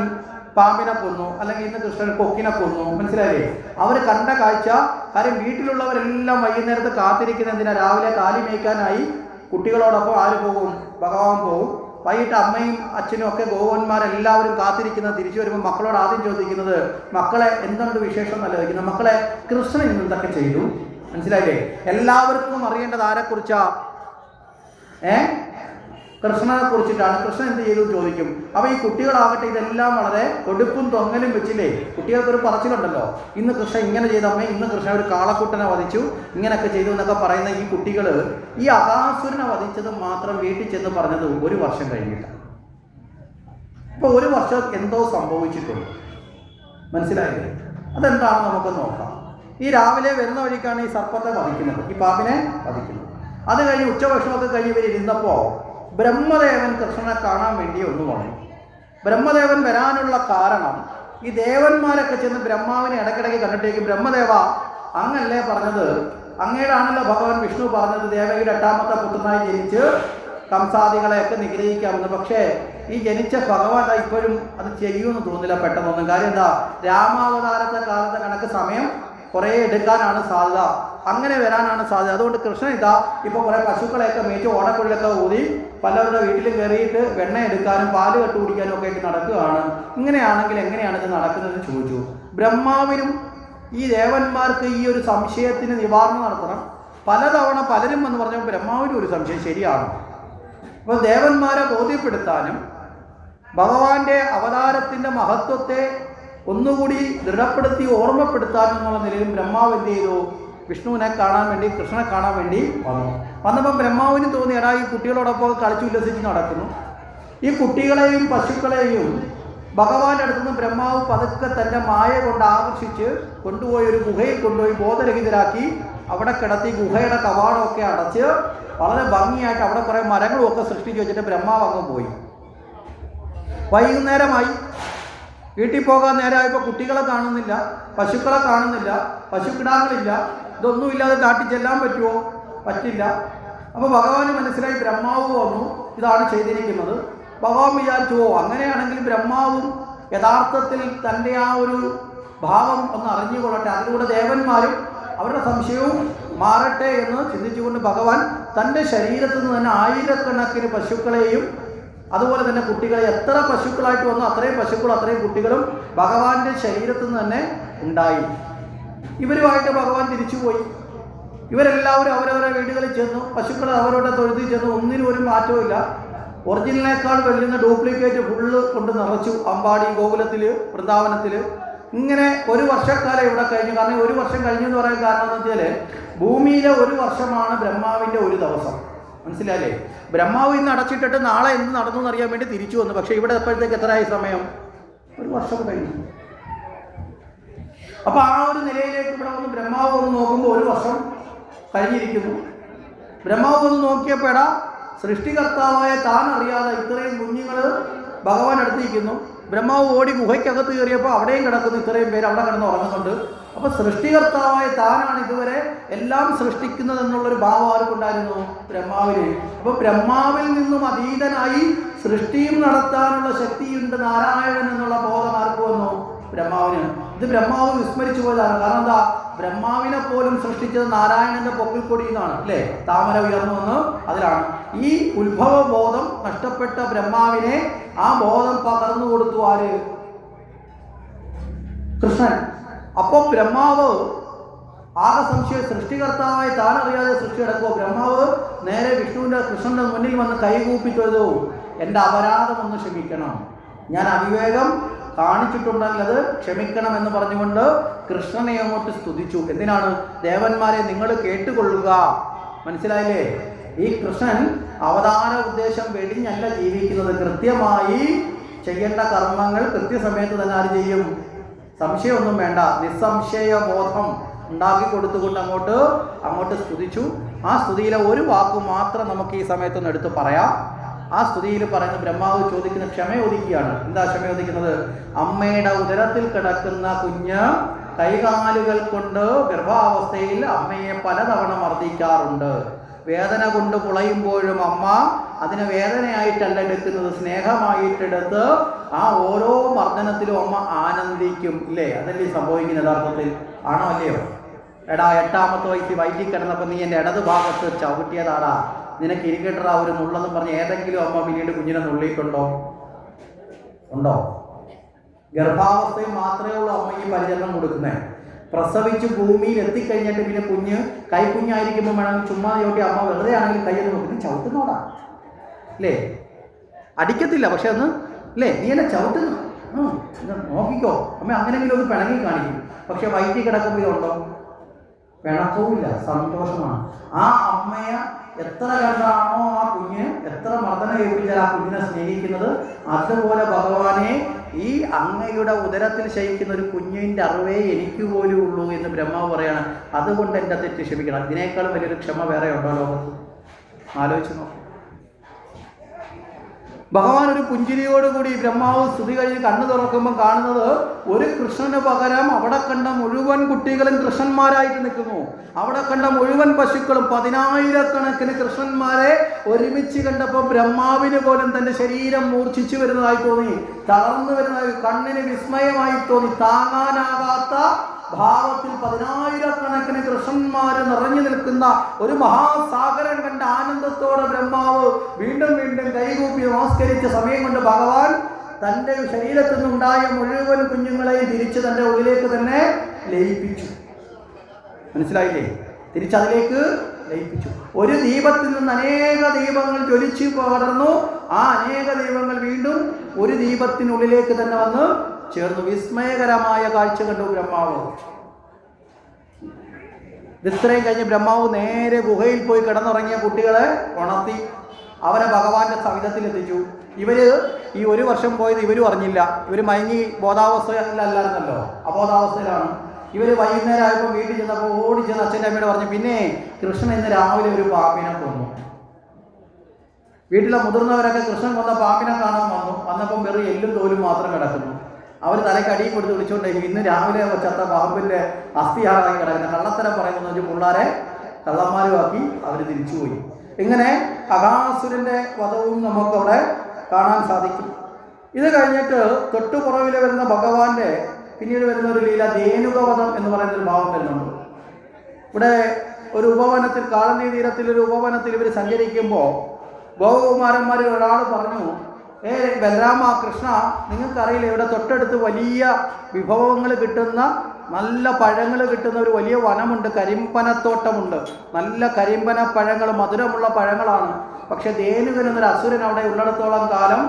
പാമ്പിനെ കൊന്നു അല്ലെങ്കിൽ ഇന്ന് കൃഷ്ണൻ കൊക്കിനെ കൊന്നു മനസ്സിലായില്ലേ? അവർ കണ്ട കാഴ്ച കാര്യം വീട്ടിലുള്ളവരെല്ലാം വൈകുന്നേരത്ത് കാത്തിരിക്കുന്ന എന്തിനാ? രാവിലെ കാലി മേയ്ക്കാനായി കുട്ടികളോടൊപ്പം ആര് പോകും? ഭഗവാൻ പോകും. വൈകിട്ട് അമ്മയും അച്ഛനും ഒക്കെ ഗോവന്മാരെല്ലാവരും കാത്തിരിക്കുന്നത് തിരിച്ചു വരുമ്പോൾ മക്കളോട് ആദ്യം ചോദിക്കുന്നത് മക്കളെ എന്തുണ്ട് വിശേഷം? എന്നല്ല ചോദിക്കുന്നത്. മക്കളെ കൃഷ്ണൻ ഇന്ന് എന്തൊക്കെ ചെയ്തു? മനസ്സിലായില്ലേ? എല്ലാവർക്കും അറിയേണ്ടത് ആരെക്കുറിച്ചാ? ഏ? കൃഷ്ണനെ കുറിച്ചിട്ടാണ്. കൃഷ്ണൻ എന്ത് ചെയ്തു? ചോദിക്കും. അപ്പൊ ഈ കുട്ടികളാകട്ടെ ഇതെല്ലാം വളരെ കൊടുപ്പും തൊങ്ങലും വെച്ചില്ലേ? കുട്ടികൾക്ക് ഒരു പറച്ചിലുണ്ടല്ലോ. ഇന്ന് കൃഷ്ണൻ ഇങ്ങനെ ചെയ്തമ്മേ ഇന്ന് കൃഷ്ണൻ ഒരു കാളക്കുട്ടനെ വധിച്ചു. ഇങ്ങനെയൊക്കെ ചെയ്തു എന്നൊക്കെ പറയുന്ന ഈ കുട്ടികൾ ഈ അകാസുരനെ വധിച്ചത് മാത്രം വീട്ടിൽ ചെന്ന് പറഞ്ഞത് ഒരു വർഷം കഴിഞ്ഞിട്ട്. ഇപ്പൊ ഒരു വർഷം എന്തോ സംഭവിച്ചിട്ടുണ്ട്. മനസ്സിലായില്ലേ? അതെന്താണ് നമുക്ക് നോക്കാം. ഈ രാവിലെ വരുന്ന വഴിക്കാണ് ഈ സർപ്പത്തെ വധിക്കുന്നത്. ഈ പാമ്പിനെ വധിക്കുന്നത്. അത് കഴിഞ്ഞ് ഉച്ചഭക്ഷണമൊക്കെ കഴിഞ്ഞ് ഇവർ ഇരുന്നപ്പോൾ ബ്രഹ്മദേവൻ കൃഷ്ണനെ കാണാൻ വേണ്ടി ഒന്ന് വാങ്ങി ബ്രഹ്മദേവൻ വരാനുള്ള കാരണം ഈ ദേവന്മാരൊക്കെ ചെന്ന് ബ്രഹ്മാവിനെ ഇടയ്ക്കിടയ്ക്ക് കണ്ടിട്ടേക്ക്. ബ്രഹ്മദേവ അങ്ങല്ലേ പറഞ്ഞത്? അങ്ങേടാണല്ലോ ഭഗവാൻ വിഷ്ണു പറഞ്ഞത്. ദേവയുടെ എട്ടാമത്തെ പുത്രനായി ജനിച്ച് കംസാദികളെയൊക്കെ നിഗ്രഹിക്കാമെന്ന്. പക്ഷേ ഈ ജനിച്ച ഭഗവാൻ ഇപ്പോഴും അത് ചെയ്യുമെന്ന് തോന്നുന്നില്ല പെട്ടെന്നൊന്നും. കാര്യം എന്താ? രാമാവതാരത്തെ കാലത്തെ കണക്ക് സമയം കുറേ എടുക്കാനാണ് സാധ്യത. അങ്ങനെ വരാനാണ് സാധ്യത. അതുകൊണ്ട് കൃഷ്ണൻ ഇതാ ഇപ്പോൾ കുറേ പശുക്കളെയൊക്കെ മേച്ച് ഓടക്കുള്ളിലൊക്കെ ഊതി പലരുടെ വീട്ടിൽ കയറിയിട്ട് വെണ്ണ എടുക്കാനും പാൽ കെട്ട് കുടിക്കാനും ഒക്കെ ആയിട്ട് നടക്കുകയാണ്. ഇങ്ങനെയാണെങ്കിൽ എങ്ങനെയാണ് ഇത് നടക്കുന്നതെന്ന് ചോദിച്ചു. ബ്രഹ്മാവിനും ഈ ദേവന്മാർക്ക് ഈ ഒരു സംശയത്തിന് നിവാരണം നടത്തണം. പലതവണ പലരും എന്ന് പറഞ്ഞപ്പോൾ ബ്രഹ്മാവിനും ഒരു സംശയം ശരിയാണ്. അപ്പോൾ ദേവന്മാരെ ബോധ്യപ്പെടുത്താനും ഭഗവാന്റെ അവതാരത്തിന്റെ മഹത്വത്തെ ഒന്നുകൂടി ദൃഢപ്പെടുത്തി ഓർമ്മപ്പെടുത്താനും എന്നുള്ള നിലയിൽ ബ്രഹ്മാവ് എന്ത് ചെയ്തു? വിഷ്ണുവിനെ കാണാൻ വേണ്ടി കൃഷ്ണനെ കാണാൻ വേണ്ടി വന്നു. വന്നപ്പോൾ ബ്രഹ്മാവിന് തോന്നി എടാ ഈ കുട്ടികളോടൊപ്പം കളിച്ചു ഉല്ലസിച്ച് നടക്കുന്നു. ഈ കുട്ടികളെയും പശുക്കളെയും ഭഗവാന്റെ അടുത്തുനിന്ന് ബ്രഹ്മാവ് പതുക്കെ തന്റെ മായ കൊണ്ട് ആകർഷിച്ച് കൊണ്ടുപോയി ഒരു ഗുഹയിൽ കൊണ്ടുപോയി ബോധരഹിതരാക്കി അവിടെ കിടത്തി ഗുഹയുടെ കവാടമൊക്കെ അടച്ച് വളരെ ഭംഗിയായിട്ട് അവിടെ കുറേ മരങ്ങളും ഒക്കെ സൃഷ്ടിച്ച് വെച്ചിട്ട് ബ്രഹ്മാവ് അങ്ങ് പോയി. വൈകുന്നേരമായി. വീട്ടിൽ പോകാൻ നേരമായപ്പോൾ കുട്ടികളെ കാണുന്നില്ല പശുക്കളെ കാണുന്നില്ല പശുക്കിടാങ്ങളില്ല ഇതൊന്നുമില്ലാതെ കാട്ടി ചെല്ലാൻ പറ്റുമോ പറ്റില്ല. അപ്പോൾ ഭഗവാന് മനസ്സിലായി ബ്രഹ്മാവ് വന്നു ഇതാണ് ചെയ്തിരിക്കുന്നത്. ഭഗവാൻ വിചാരിച്ചു ഓ അങ്ങനെയാണെങ്കിൽ ബ്രഹ്മാവും യഥാർത്ഥത്തിൽ തന്റെ ആ ഒരു ഭാവം ഒന്ന് അറിഞ്ഞുകൊള്ളട്ടെ. അതിലൂടെ ദേവന്മാരും അവരുടെ സംശയവും മാറട്ടെ എന്ന് ചിന്തിച്ചുകൊണ്ട് ഭഗവാൻ തന്റെ ശരീരത്തിൽ നിന്ന് തന്നെ ആയിരക്കണക്കിന് പശുക്കളെയും അതുപോലെ തന്നെ കുട്ടികളെ എത്ര പശുക്കളായിട്ട് വന്നു അത്രയും പശുക്കൾ അത്രയും കുട്ടികളും ഭഗവാന്റെ ശരീരത്തിൽ നിന്ന് തന്നെ ഉണ്ടായി. ഇവരുമായിട്ട് ഭഗവാൻ തിരിച്ചുപോയി ഇവരെല്ലാവരും അവരവരുടെ വീടുകളിൽ ചെന്നു. പശുക്കൾ അവരുടെ തൊഴുത്തിൽ ചെന്നു. ഒന്നിനും ഒരു മാറ്റവും ഒറിജിനലിനേക്കാൾ വെല്ലുന്ന ഡ്യൂപ്ലിക്കേറ്റ് ഫുള്ള് കൊണ്ട് നിറച്ചു അമ്പാടി ഗോകുലത്തിൽ വൃന്ദാവനത്തിൽ ഇങ്ങനെ ഒരു വർഷക്കാലം ഇവിടെ കഴിഞ്ഞു. കാരണം ഒരു വർഷം കഴിഞ്ഞു എന്ന് പറയാൻ കാരണം എന്ന് വെച്ചാൽ ഭൂമിയിലെ ഒരു വർഷമാണ് ബ്രഹ്മാവിന്റെ ഒരു ദിവസം. മനസ്സിലായില്ലേ? ബ്രഹ്മാവ് ഇന്ന് അടച്ചിട്ടിട്ട് നാളെ എന്ത് നടന്നു എന്നറിയാൻ വേണ്ടി തിരിച്ചു വന്നു. പക്ഷേ ഇവിടെ എപ്പോഴത്തേക്ക് എത്രയായി സമയം? ഒരു വർഷം കഴിഞ്ഞു. അപ്പോൾ ആ ഒരു നിലയിലേക്ക് ഇവിടെ വന്ന് ബ്രഹ്മാവ് വന്ന് നോക്കുമ്പോൾ ഒരു വർഷം കഴിഞ്ഞിരിക്കുന്നു. ബ്രഹ്മാവ് ഒന്ന് നോക്കിയപ്പോഴ സൃഷ്ടികർത്താവായ താൻ അറിയാതെ ഇത്രയും കുഞ്ഞുങ്ങൾ ഭഗവാൻ അടുത്തിരിക്കുന്നു ബ്രഹ്മാവ് ഓടി ഗുഹയ്ക്കകത്ത് കയറിയപ്പോൾ അവിടെയും കിടക്കുന്നു. ഇത്രയും പേര് അവിടെ കിടന്ന് ഉറങ്ങുന്നുണ്ട്. അപ്പോൾ സൃഷ്ടികർത്താവായ താനാണ് ഇതുവരെ എല്ലാം സൃഷ്ടിക്കുന്നത് എന്നുള്ളൊരു ഭാവം ആർക്കുണ്ടായിരുന്നു? ബ്രഹ്മാവിന്. അപ്പോൾ ബ്രഹ്മാവിൽ നിന്നും അതീതനായി സൃഷ്ടിയും നടത്താനുള്ള ശക്തിയുണ്ട് നാരായണൻ എന്നുള്ള ബോധം ആർക്ക് വന്നു? ബ്രഹ്മാവിന്. ഇത് ബ്രഹ്മാവ് വിസ്മരിച്ചു പോയതാണ്. കാരണം എന്താ? ബ്രഹ്മാവിനെ പോലും സൃഷ്ടിച്ചത് നാരായണന്റെ പൊക്കിൽ കൊടി എന്നാണ് അല്ലേ? താമര ഉയർന്നു വന്ന് അതിലാണ്. ഈ ഉത്ഭവ ബോധം നഷ്ടപ്പെട്ട ബ്രഹ്മാവിനെ ആ ബോധം പകർന്നു കൊടുത്തു ആര്? കൃഷ്ണൻ. അപ്പം ബ്രഹ്മാവ് ആകെ സംശയം സൃഷ്ടികർത്താവായി താനറിയാതെ സൃഷ്ടി നടക്കുമോ ബ്രഹ്മാവ് നേരെ വിഷ്ണുവിന്റെ കൃഷ്ണന്റെ മുന്നിൽ വന്ന് കൈകൂപ്പി തൊഴുതു എന്റെ അപരാധം ഒന്ന് ക്ഷമിക്കണം. ഞാൻ അവിവേകം കാണിച്ചിട്ടുണ്ടെങ്കിൽ അത് ക്ഷമിക്കണം എന്ന് പറഞ്ഞുകൊണ്ട് കൃഷ്ണനെ അങ്ങോട്ട് സ്തുതിച്ചു. എന്തിനാണ്? ദേവന്മാരെ നിങ്ങൾ കേട്ടുകൊള്ളുക. മനസ്സിലായില്ലേ? ഈ കൃഷ്ണൻ അവതാര ഉദ്ദേശം വെടിഞ്ഞല്ല ജീവിക്കുന്നത്. കൃത്യമായി ചെയ്യേണ്ട കർമ്മങ്ങൾ കൃത്യസമയത്ത് തന്നെ ആര് ചെയ്യും? സംശയമൊന്നും വേണ്ട. നിസ്സംശയ ബോധം ഉണ്ടാക്കി കൊടുത്തുകൊണ്ട് അങ്ങോട്ട് അങ്ങോട്ട് സ്തുതിച്ചു. ആ സ്തുതിയിലെ ഒരു വാക്ക് മാത്രം നമുക്ക് ഈ സമയത്തൊന്ന് എടുത്ത് പറയാം. ആ സ്തുതിയിൽ പറയുന്ന ബ്രഹ്മാവ് ചോദിക്കുന്ന ക്ഷമ ഒതുക്കിയാണ് എന്താ ക്ഷമ ഒതുക്കുന്നത് അമ്മയുടെ ഉദരത്തിൽ കിടക്കുന്ന കുഞ്ഞ് കൈകാലുകൾ കൊണ്ട് ഗർഭാവസ്ഥയിൽ അമ്മയെ പലതവണ മർദ്ദിക്കാറുണ്ട്. വേദന കൊണ്ട് പുളയുമ്പോഴും അമ്മ അതിനെ വേദനയായിട്ടല്ല എടുക്കുന്നത് സ്നേഹമായിട്ടെടുത്ത് ആ ഓരോ മർദ്ദനത്തിലും അമ്മ ആനന്ദിക്കും ഇല്ലേ? അതല്ലേ സംഭവിക്കുന്നത് യഥാർത്ഥത്തിൽ? ആണോ അല്ലയോ? എടാ എട്ടാമത്തെ വയസ്സിൽ വയറ്റിൽ കിടന്നപ്പോൾ നീ എന്റെ ഇടത് ഭാഗത്ത് ചവിട്ടിയതാടാ. നിനക്ക് ഇരിക്കട്ടടാ ഒരു നുള്ളെന്ന് പറഞ്ഞ് ഏതെങ്കിലും അമ്മ പിന്നീട് കുഞ്ഞിനെ നുള്ളിയിട്ടുണ്ടോ? ഉണ്ടോ? ഗർഭാവസ്ഥയിൽ മാത്രമേ ഉള്ളൂ അമ്മ ഈ പരിചരണം കൊടുക്കുന്നേ. പ്രസവിച്ച് ഭൂമിയിൽ എത്തിക്കഴിഞ്ഞിട്ട് പിന്നെ കുഞ്ഞ് കൈക്കുഞ്ഞായിരിക്കുമ്പോൾ വേണമെങ്കിൽ ചുമ്മാ ചോട്ടി അമ്മ വെറുതെ ആണെങ്കിൽ കയ്യൊന്ന് നോക്കി ചവിട്ടുന്നോടാ. അല്ലേ അടിക്കത്തില്ല പക്ഷെ ഒന്ന് അല്ലേ? നീ എന്നെ ചവിട്ടുന്നു. ആ, നോക്കിക്കോ അമ്മ അങ്ങനെങ്കിലും ഒന്ന് പിണങ്ങി കാണിക്കും. പക്ഷെ വയറ്റിൽ കിടക്കുമ്പോൾ ഇതുണ്ടോ? പിണക്കവുമില്ല സന്തോഷമാണ്. ആ അമ്മയെ എത്ര കണ്ടാണോ ആ കുഞ്ഞ് എത്ര മർദ്ദന ഏൽപ്പിച്ചാൽ ആ കുഞ്ഞിനെ സ്നേഹിക്കുന്നത്? അതുപോലെ ഭഗവാനെ ഈ അങ്ങയുടെ ഉദരത്തിൽ ശയിക്കുന്ന ഒരു കുഞ്ഞിന്റെ അറിവേ എനിക്ക് പോലും ഉള്ളൂ എന്ന് ബ്രഹ്മാവ് പറയാണ്. അതുകൊണ്ട് എന്റെ തെറ്റ് ക്ഷമിക്കണം. ഇതിനേക്കാളും വലിയൊരു ക്ഷമ വേറെ ഉണ്ടോ ലോകത്ത്? ആലോചിച്ച് നോക്കും. ഭഗവാൻ ഒരു പുഞ്ചിരിയോടുകൂടി ബ്രഹ്മാവ് സ്തുതി കഴിഞ്ഞ് കണ്ണു തുറക്കുമ്പോൾ കാണുന്നത് ഒരു കൃഷ്ണന് പകരം അവിടെ കണ്ട മുഴുവൻ കുട്ടികളും കൃഷ്ണന്മാരായിട്ട് നിൽക്കുന്നു. അവിടെ കണ്ട മുഴുവൻ പശുക്കളും പതിനായിരക്കണക്കിന് കൃഷ്ണന്മാരെ ഒരുമിച്ച് കണ്ടപ്പോൾ ബ്രഹ്മാവിന് പോലും തന്റെ ശരീരം മൂർച്ഛിച്ചു വരുന്നതായി തോന്നി. തളർന്നു വരുന്നതായി കണ്ണിന് വിസ്മയമായി തോന്നി. താങ്ങാനാകാത്ത ഭാവത്തിൽ പതിനായിരക്കണക്കിന് കൃഷ്ണന്മാര് നിറഞ്ഞു നിൽക്കുന്ന ഒരു മഹാസാഗരം കണ്ട ആനന്ദത്തോടെ ബ്രഹ്മാവ് വീണ്ടും വീണ്ടും കൈകൂപ്പി നമസ്കരിച്ച സമയം കൊണ്ട് ഭഗവാൻ തന്റെ ശരീരത്തിൽ നിന്നുണ്ടായ മുഴുവൻ കുഞ്ഞുങ്ങളെയും തിരിച്ച് തന്റെ ഉള്ളിലേക്ക് തന്നെ ലയിപ്പിച്ചു. മനസ്സിലായില്ലേ? തിരിച്ചതിലേക്ക് ലയിപ്പിച്ചു. ഒരു ദീപത്തിൽ നിന്ന് അനേക ദീപങ്ങൾ ജ്വലിച്ചു പടർന്നു. ആ അനേക ദീപങ്ങൾ വീണ്ടും ഒരു ദീപത്തിനുള്ളിലേക്ക് തന്നെ വന്ന് ചേർന്നു. വിസ്മയകരമായ കാഴ്ച കണ്ടു ബ്രഹ്മാവ്. ഇത്രയും കഴിഞ്ഞ് ബ്രഹ്മാവ് നേരെ ഗുഹയിൽ പോയി കിടന്നുറങ്ങിയ കുട്ടികളെ ഉണർത്തി അവരെ ഭഗവാന്റെ സവിധത്തിൽ എത്തിച്ചു. ഇവർ ഈ ഒരു വർഷം പോയത് ഇവരും അറിഞ്ഞില്ല. ഇവർ മയങ്ങി ബോധാവസ്ഥയിലല്ലായിരുന്നല്ലോ. അബോധാവസ്ഥയിലാണ്. ഇവർ വൈകുന്നേരം ആയപ്പോൾ വീട്ടിൽ ചെന്നപ്പോൾ ഓടി ചെന്ന് അച്ഛന്റെ അമ്മയോട് പറഞ്ഞു പിന്നെ കൃഷ്ണൻ ഇന്ന് രാവിലെ ഒരു പാപ്പിനെ കൊന്നു. വീട്ടിലെ മുതിർന്നവരൊക്കെ കൃഷ്ണൻ കൊന്ന പാമ്പിനെ കാണാൻ വന്നു. വന്നപ്പം വെറും എല്ലും തോലും മാത്രം കിടക്കുന്നു. അവർ തലയ്ക്ക് അടിയും കൊടുത്ത് വിളിച്ചുകൊണ്ടേ ഇന്ന് രാവിലെ ചത്ത പാമ്പിന്റെ അസ്ഥിയാറായി കിടക്കുന്ന. കള്ളത്തരം പറയുന്ന വെച്ച് പിള്ളേരെ കള്ളന്മാരുമാക്കി അവർ തിരിച്ചുപോയി. ഇങ്ങനെ അകാസുരന്റെ വധവും നമുക്കവിടെ കാണാൻ സാധിക്കും. ഇത് കഴിഞ്ഞിട്ട് തൊട്ടുപുറവിൽ വരുന്ന ഭഗവാന്റെ പിന്നീട് വരുന്ന ഒരു ലീല ധേനുകവധം എന്ന് പറയുന്ന ഒരു ഭാവം വരുന്നുണ്ട്. ഇവിടെ ഒരു ഉപവനത്തിൽ കാളന്തി തീരത്തിൽ ഒരു ഉപവനത്തിൽ ഇവർ സഞ്ചരിക്കുമ്പോൾ ഗോപകുമാരന്മാരിൽ ഒരാൾ പറഞ്ഞു ഏ ബലരാമ കൃഷ്ണ നിങ്ങൾക്കറിയില്ല ഇവിടെ തൊട്ടടുത്ത് വലിയ വിഭവങ്ങൾ കിട്ടുന്ന നല്ല പഴങ്ങൾ കിട്ടുന്ന ഒരു വലിയ വനമുണ്ട്. കരിമ്പനത്തോട്ടമുണ്ട്. നല്ല കരിമ്പന പഴങ്ങൾ മധുരമുള്ള പഴങ്ങളാണ്. പക്ഷെ ദേനുകൻ എന്നൊരു അസുരൻ അവിടെ ഉള്ളിടത്തോളം കാലം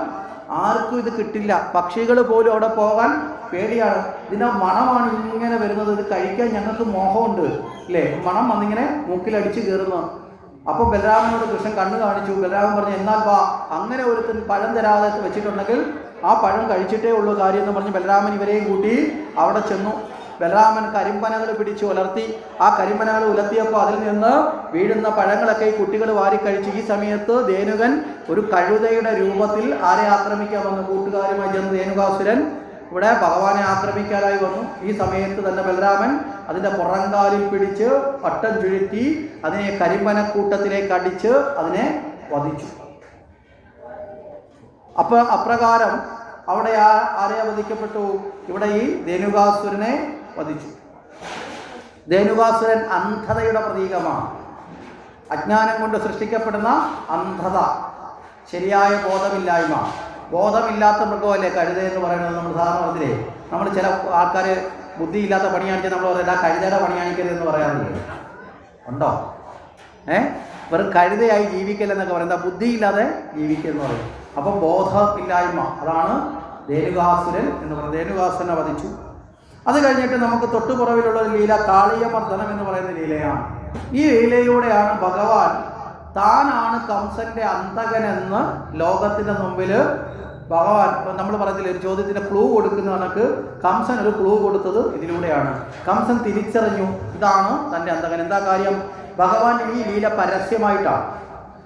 ആർക്കും ഇത് കിട്ടില്ല. പക്ഷികൾ പോലും അവിടെ പോകാൻ പേടിയാണ്. ഇതിന്റെ മണമാണ് ഇങ്ങനെ വരുന്നത്. ഇത് കഴിക്കാൻ ഞങ്ങൾക്ക് മോഹമുണ്ട്. അല്ലേ മണം വന്നിങ്ങനെ മൂക്കിലടിച്ച് കയറുന്നു. അപ്പോൾ ബലരാമനോട് കൃഷ്ണൻ കണ്ണു കാണിച്ചു. ബലരാമൻ പറഞ്ഞു എന്നാൽ വാ അങ്ങനെ ഒരുത്തൻ പഴം തരാതെ വെച്ചിട്ടുണ്ടെങ്കിൽ ആ പഴം കഴിച്ചിട്ടേ ഉള്ളൂ കാര്യം എന്ന് പറഞ്ഞ് ബലരാമൻ ഇവരെയും കൂട്ടി അവിടെ ചെന്നു. ബലരാമൻ കരിമ്പനകൾ പിടിച്ചു ഉലർത്തി. ആ കരിമ്പനകൾ ഉലർത്തിയപ്പോൾ അതിൽ നിന്ന് വീഴുന്ന പഴങ്ങളൊക്കെ ഈ കുട്ടികൾ വാരിക്കഴിച്ച് ഈ സമയത്ത് ധേനുകൻ ഒരു കഴുതയുടെ രൂപത്തിൽ ആരെ ആക്രമിക്കാൻ വന്നു? കൂട്ടുകാരുമായി ചെന്ന് ധേനുകാസുരൻ ഇവിടെ ഭഗവാനെ ആക്രമിക്കാനായി വന്നു. ഈ സമയത്ത് തന്നെ ബലരാമൻ അതിന്റെ പുറങ്കാലിൽ പിടിച്ച് പട്ടം ചുഴറ്റി അതിനെ കരിമ്പനക്കൂട്ടത്തിലേക്ക് അടിച്ച് അതിനെ വധിച്ചു. അപ്പൊ അപ്രകാരം അവിടെ ആ ആരെ വധിക്കപ്പെട്ടു ഇവിടെ ഈ ധേനുകാസുരനെ വധിച്ചു. ധേനുകാസുരൻ അന്ധതയുടെ പ്രതീകമാണ്. അജ്ഞാനം കൊണ്ട് സൃഷ്ടിക്കപ്പെടുന്ന അന്ധത ശരിയായ ബോധമില്ലായ്മ. ബോധമില്ലാത്ത മൃഗമല്ലേ കഴുത എന്ന് പറയുന്നത് നമ്മൾ സാധാരണ പറഞ്ഞില്ലേ? നമ്മൾ ചില ആൾക്കാർ ബുദ്ധിയില്ലാത്ത പണി കാണിച്ചാൽ നമ്മൾ പറയുന്നത് കഴുതയുടെ പണി കാണിക്കരുത് എന്ന് പറയാറില്ലേ ഉണ്ടോ? ഏ? വെറും കഴുതയായി ജീവിക്കലെന്നൊക്കെ പറയുന്നത് ബുദ്ധിയില്ലാതെ ജീവിക്കുക എന്ന് പറയും. അപ്പം ബോധമില്ലായ്മ അതാണ് ധേനുകാസുരൻ എന്ന് പറയുന്നത്. ധേനുകാസുരനെ വധിച്ചു. അത് കഴിഞ്ഞിട്ട് നമുക്ക് തൊട്ടുപുറവിലുള്ള ലീല കാളിയമർദ്ദനം എന്ന് പറയുന്ന ലീലയാണ്. ഈ ലീലയിലൂടെയാണ് ഭഗവാൻ താനാണ് കംസന്റെ അന്തകനെന്ന് ലോകത്തിന്റെ മുമ്പിൽ ഭഗവാൻ നമ്മൾ പറഞ്ഞില്ലേ ഒരു ചോദ്യത്തിന് ക്ലൂ കൊടുക്കുന്ന കണക്ക് കംസൻ ഒരു ക്ലൂ കൊടുത്തത് ഇതിലൂടെയാണ്. കംസൻ തിരിച്ചറിഞ്ഞു. ഇതാണ് തന്റെ അന്തകൻ എന്താ കാര്യം? ഭഗവാൻ ഈ ലീല പരസ്യമായിട്ടാണ്.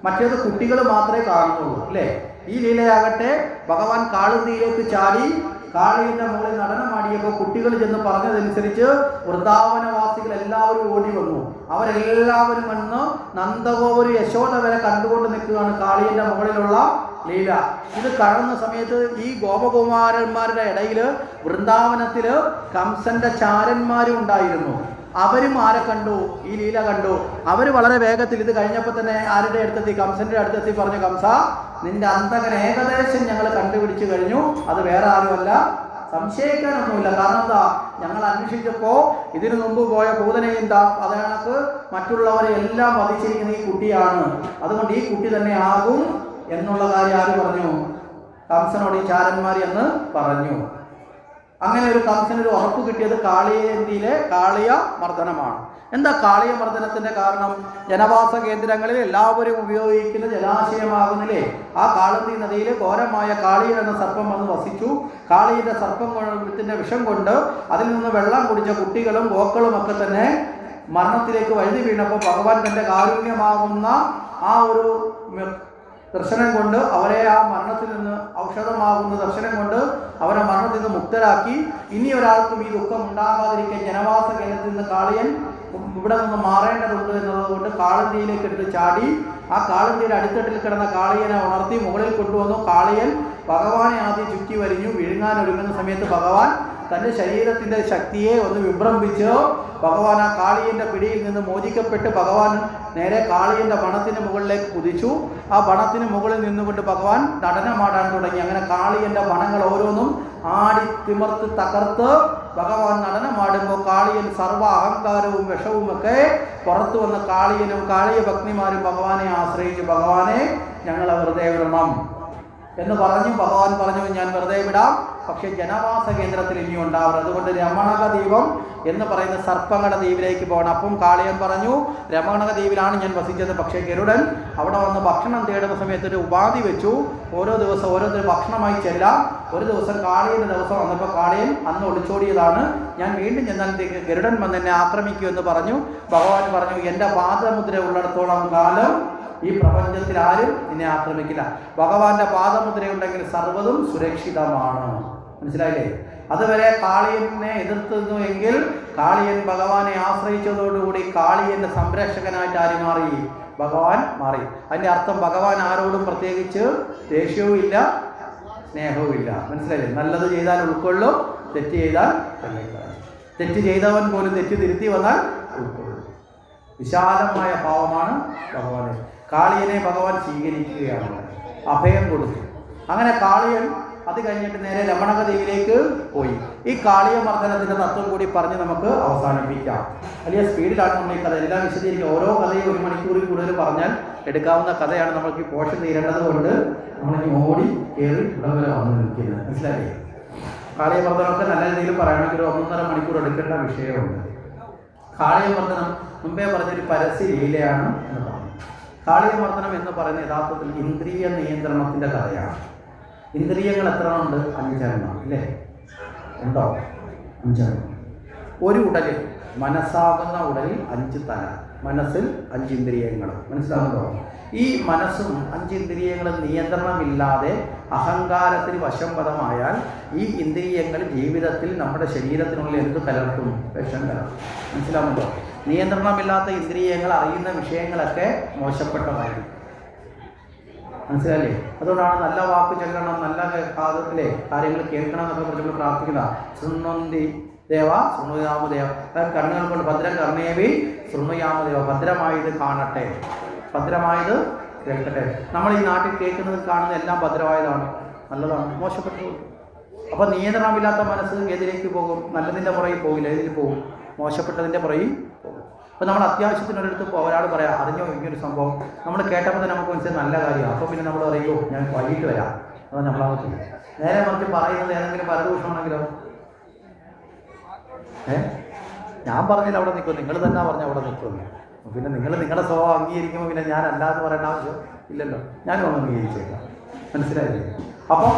മറ്റേത് കുട്ടികൾ മാത്രമേ കാണുന്നുള്ളൂ അല്ലേ? ഈ ലീലയാകട്ടെ ഭഗവാൻ കാളുതീയിലേക്ക് ചാടി കാളിയുടെ മുകളിൽ നടനമാടിയപ്പോൾ കുട്ടികൾ ചെന്ന് പറഞ്ഞതനുസരിച്ച് വൃന്ദാവനവാസികൾ എല്ലാവരും ഓടി വന്നു. അവരെല്ലാവരും വന്ന് നന്ദഗോപുരി യശോദ വരെ കണ്ടുകൊണ്ട് നിൽക്കുകയാണ് കാളിയുടെ മുകളിലുള്ള ലീല ഇത് കാണുന്ന സമയത്ത് ഈ ഗോപകുമാരന്മാരുടെ ഇടയിൽ വൃന്ദാവനത്തിൽ കംസന്റെ ചാരന്മാരും ഉണ്ടായിരുന്നു. അവരും ആരെ കണ്ടു? ഈ ലീല കണ്ടു. അവർ വളരെ വേഗത്തിൽ ഇത് കഴിഞ്ഞപ്പോൾ തന്നെ ആരുടെ അടുത്തെത്തി? കംസന്റെ അടുത്തെത്തി പറഞ്ഞു കംസ നിന്റെ അന്തകൻ ഏകദേശം ഞങ്ങൾ കണ്ടുപിടിച്ചു കഴിഞ്ഞു. അത് വേറെ ആരുമല്ല. സംശയിക്കാനൊന്നുമില്ല. കാരണം എന്താ? ഞങ്ങൾ അന്വേഷിച്ചപ്പോൾ ഇതിനു മുമ്പ് പോയ പൂതനയും എന്താ? അതിനകത്ത് മറ്റുള്ളവരെ എല്ലാം വധിച്ചിരിക്കുന്ന ഈ കുട്ടിയാണ്. അതുകൊണ്ട് ഈ കുട്ടി തന്നെ ആകും എന്നുള്ള കാര്യം ആര് പറഞ്ഞു? കംസനോട് ഈ ചാരന്മാർ എന്ന് പറഞ്ഞു. അങ്ങനെ ഒരു കംസന് ഒരു ഉറപ്പ് കിട്ടിയത് കാളിയന്തിയിലെ കാളിയ മർദ്ദനമാണ്. എന്താ കാളിയ മർദ്ദനത്തിന്റെ കാരണം? ജനവാസ കേന്ദ്രങ്ങളിൽ എല്ലാവരും ഉപയോഗിക്കുന്ന ജലാശയമാകുന്നില്ലേ? ആ കാളന്തി നദിയിൽ ഘോരമായ കാളിയൻ എന്ന സർപ്പം വന്ന് വസിച്ചു. കാളിയുടെ സർപ്പം ത്തിന്റെ വിഷം കൊണ്ട് അതിൽ നിന്ന് വെള്ളം കുടിച്ച കുട്ടികളും ഗോക്കളും ഒക്കെ തന്നെ മരണത്തിലേക്ക് വഴുതി വീണപ്പോൾ ഭഗവാൻ തന്റെ കാരുണ്യമാകുന്ന ആ ഒരു ദർശനം കൊണ്ട് അവരെ ആ മരണത്തിൽ നിന്ന് ഔഷധമാകുന്ന ദർശനം കൊണ്ട് അവരെ മരണത്തിൽ നിന്ന് മുക്തരാക്കി. ഇനി ഒരാൾക്കും ഈ ദുഃഖം ഉണ്ടാകാതിരിക്കാൻ ജനവാസ കേന്ദ്രത്തിൽ നിന്ന് കാളിയൻ ഇവിടെ നിന്ന് മാറേണ്ടതുണ്ട് എന്നതുകൊണ്ട് കാളന്തിയിലേക്ക് എടുത്ത് ചാടി. ആ കാളന്തിയുടെ അടിത്തട്ടിൽ കിടന്ന കാളിയനെ ഉണർത്തി മുകളിൽ കൊണ്ടുവന്നു. കാളിയൻ ഭഗവാനെ ആദ്യം ചുറ്റി വരിഞ്ഞു വിഴുങ്ങാൻ ഒരുങ്ങുന്ന സമയത്ത് ഭഗവാൻ തന്റെ ശരീരത്തിന്റെ ശക്തിയെ ഒന്ന് വിഭ്രമിച്ച്? ഭഗവാൻ ആ കാളിയന്റെ പിടിയിൽ നിന്ന് മോചിക്കപ്പെട്ട് ഭഗവാൻ നേരെ കാളിയന്റെ വണത്തിന് മുകളിലേക്ക് കുതിച്ചു. ആ വണത്തിന് മുകളിൽ നിന്നുകൊണ്ട് ഭഗവാൻ നടനമാടാൻ തുടങ്ങി. അങ്ങനെ കാളിയന്റെ വണങ്ങൾ ഓരോന്നും ആടി തിമർത്ത് തകർത്ത് ഭഗവാൻ നടനമാടുമ്പോൾ കാളിയൻ സർവ അഹങ്കാരവും വിഷവും ഒക്കെ പുറത്തു വന്ന കാളിയനും കാളിയ ഭക്തിമാരും ഭഗവാനെ ആശ്രയിച്ച്. ഭഗവാനെ ഞങ്ങളെ വെറുതെ വിടണം. എന്ന് പറഞ്ഞു. ഭഗവാൻ പറഞ്ഞു ഞാൻ വെറുതെ വിടാം. പക്ഷേ ജനവാസ കേന്ദ്രത്തിൽ ഇനി ഉണ്ടാവരുത്. അതുകൊണ്ട് രമണക ദ്വീപം എന്ന് പറയുന്ന സർപ്പങ്ങളുടെ ദ്വീപിലേക്ക് പോകണം. അപ്പം കാളിയൻ പറഞ്ഞു രമണക ദ്വീപിലാണ് ഞാൻ വസിച്ചത്. പക്ഷേ ഗരുഡൻ അവിടെ വന്ന് ഭക്ഷണം തേടുന്ന സമയത്ത് ഒരു ഉപാധി വെച്ചു. ഓരോ ദിവസം ഓരോരുത്തർ ഭക്ഷണമായി ചെല്ലാം. ഒരു ദിവസം കാളിയന്റെ ദിവസം വന്നപ്പോൾ കാളിയൻ അന്ന് ഒളിച്ചോടിയതാണ്. ഞാൻ വീണ്ടും ചെന്നാൽ ഗരുഡൻ വന്ന് എന്നെ ആക്രമിക്കൂ എന്ന് പറഞ്ഞു. ഭഗവാൻ പറഞ്ഞു എന്റെ പാദമുദ്ര ഉള്ളിടത്തോളം കാലം ഈ പ്രപഞ്ചത്തിൽ ആരും നിന്നെ ആക്രമിക്കില്ല. ഭഗവാന്റെ പാദമുദ്രയുണ്ടെങ്കിൽ സർവതും സുരക്ഷിതമാണ്. മനസ്സിലായില്ലേ? അതുവരെ കാളിയനെ എതിർത്തിരുന്നു എങ്കിൽ കാളിയൻ ഭഗവാനെ ആശ്രയിച്ചതോടുകൂടി കാളിയന്റെ സംരക്ഷകനായിട്ട് ആര് മാറി? ഭഗവാൻ മാറി. അതിന്റെ അർത്ഥം ഭഗവാൻ ആരോടും പ്രത്യേകിച്ച് ദേഷ്യവും ഇല്ല സ്നേഹവും ഇല്ല. മനസ്സിലായില്ലേ? നല്ലത് ചെയ്താൽ ഉൾക്കൊള്ളും തെറ്റ് ചെയ്താൽ. തെറ്റ് ചെയ്തവൻ പോലും തെറ്റ് തിരുത്തി വന്നാൽ ഉൾക്കൊള്ളും. വിശാലമായ ഭാവമാണ് ഭഗവാനെ. കാളിയനെ ഭഗവാൻ സ്വീകരിക്കുകയാണ്. അഭയം കൊടുത്തു. അങ്ങനെ കാളിയൻ അത് കഴിഞ്ഞിട്ട് നേരെ രമണകഥയിലേക്ക് പോയി. ഈ കാളിയ മർദ്ദനത്തിന്റെ തത്വം കൂടി പറഞ്ഞ് നമുക്ക് അവസാനിപ്പിക്കാം. വലിയ സ്പീഡിലാണ് നമ്മൾ ഈ കഥ. എല്ലാം വിശദീകരിക്കുക ഓരോ കഥയും ഒരു മണിക്കൂറിൽ കൂടുതൽ പറഞ്ഞാൽ എടുക്കാവുന്ന കഥയാണ് നമ്മൾക്ക് ഈ പോഷൻ തീരേണ്ടത് കൊണ്ട് നമ്മളിനി ഓടി കയറി ഇവിടെ വരെ വന്ന് നിൽക്കുന്നത്. മനസ്സിലായില്ലേ? കാളിയ മർദ്ദനമൊക്കെ നല്ല രീതിയിൽ പറയണമെങ്കിൽ ഒരു ഒന്നൊന്നര മണിക്കൂർ എടുക്കേണ്ട വിഷയമുണ്ട്. കാളിയമർദ്ദനം മുമ്പേ പറഞ്ഞൊരു പരസ്യ ലീലയാണ് എന്ന് പറഞ്ഞു. കാളിയമർദ്ദനം എന്ന് പറയുന്ന യഥാർത്ഥത്തിൽ ഇന്ദ്രിയ നിയന്ത്രണത്തിന്റെ കഥയാണ്. ഇന്ദ്രിയങ്ങൾ എത്ര ഉണ്ട് അഞ്ചെണ്ണം അല്ലേ? ഉണ്ടോ? അഞ്ചെണ്ണം. ഒരു ഉടലിൽ മനസ്സാകുന്ന ഉടലിൽ അഞ്ച് തല മനസ്സിൽ അഞ്ച് ഇന്ദ്രിയങ്ങൾ. മനസ്സിലാകുന്നോ ഈ മനസ്സും അഞ്ച് ഇന്ദ്രിയങ്ങളും നിയന്ത്രണമില്ലാതെ അഹങ്കാരത്തിന് വശംപദമായാൽ ഈ ഇന്ദ്രിയങ്ങൾ ജീവിതത്തിൽ നമ്മുടെ ശരീരത്തിനുള്ളിൽ എന്ത് കലർത്തും? വിഷം കലർത്തും. മനസ്സിലാകുന്നുണ്ടോ? നിയന്ത്രണമില്ലാത്ത ഇന്ദ്രിയങ്ങൾ അറിയുന്ന വിഷയങ്ങളൊക്കെ മോശപ്പെട്ടതായിരിക്കും. മനസ്സിലായില്ലേ? അതുകൊണ്ടാണ് നല്ല വാക്ക് ചെല്ലണം നല്ല കാതത്തിലെ കാര്യങ്ങൾ കേൾക്കണം എന്നൊക്കെ പറഞ്ഞ് പ്രാർത്ഥിക്കുന്ന ശൃണ്വന്തി ദേവ ശൃണുയാമദേവ കണ്ണുകൾ കൊണ്ട് ഭദ്രം കർണേവി ശൃണുയാമദേവ ഭദ്രമായത് കാണട്ടെ. ഭദ്രമായത് കേൾക്കട്ടെ. നമ്മൾ ഈ നാട്ടിൽ കേൾക്കുന്നത് കാണുന്ന എല്ലാം ഭദ്രമായതാണ്. നല്ലതാണ്. മോശപ്പെട്ടു അപ്പോൾ നിയന്ത്രണമില്ലാത്ത മനസ്സ് ഏതിലേക്ക് പോകും? നല്ലതിന്റെ പുറകിൽ പോകില്ല. ഏതിൽ പോകും? മോശപ്പെട്ടതിന്റെ പുറകിൽ അപ്പോൾ നമ്മൾ അത്യാവശ്യത്തിന് ഒരിടത്ത് ഒരാൾ പറയാം അറിഞ്ഞോ ഇങ്ങനൊരു സംഭവം? നമ്മൾ കേട്ടപ്പോൾ തന്നെ നമുക്ക് മനസ്സിലായി നല്ല കാര്യമാണ് അപ്പോൾ പിന്നെ നമ്മൾ പറയുമോ ഞാൻ വൈകിട്ട് വരാം. അത് നമ്മളാകത്തില്ല നേരെ മറിച്ച് പറയുന്നത് ഏതെങ്കിലും പരദൂഷമാണെങ്കിലോ ഏ? ഞാൻ പറഞ്ഞില്ല അവിടെ നിൽക്കും നിങ്ങൾ തന്നെ പറഞ്ഞ അവിടെ നിൽക്കുമെന്ന്. പിന്നെ നിങ്ങൾ നിങ്ങളുടെ സ്വഭാവം അംഗീകരിക്കുമ്പോൾ പിന്നെ ഞാൻ അല്ലാതെ പറയേണ്ട ആവശ്യം ഇല്ലല്ലോ. ഞാനും ഒന്ന് അംഗീകരിച്ചേക്കാം. മനസ്സിലായില്ലേ? അപ്പോൾ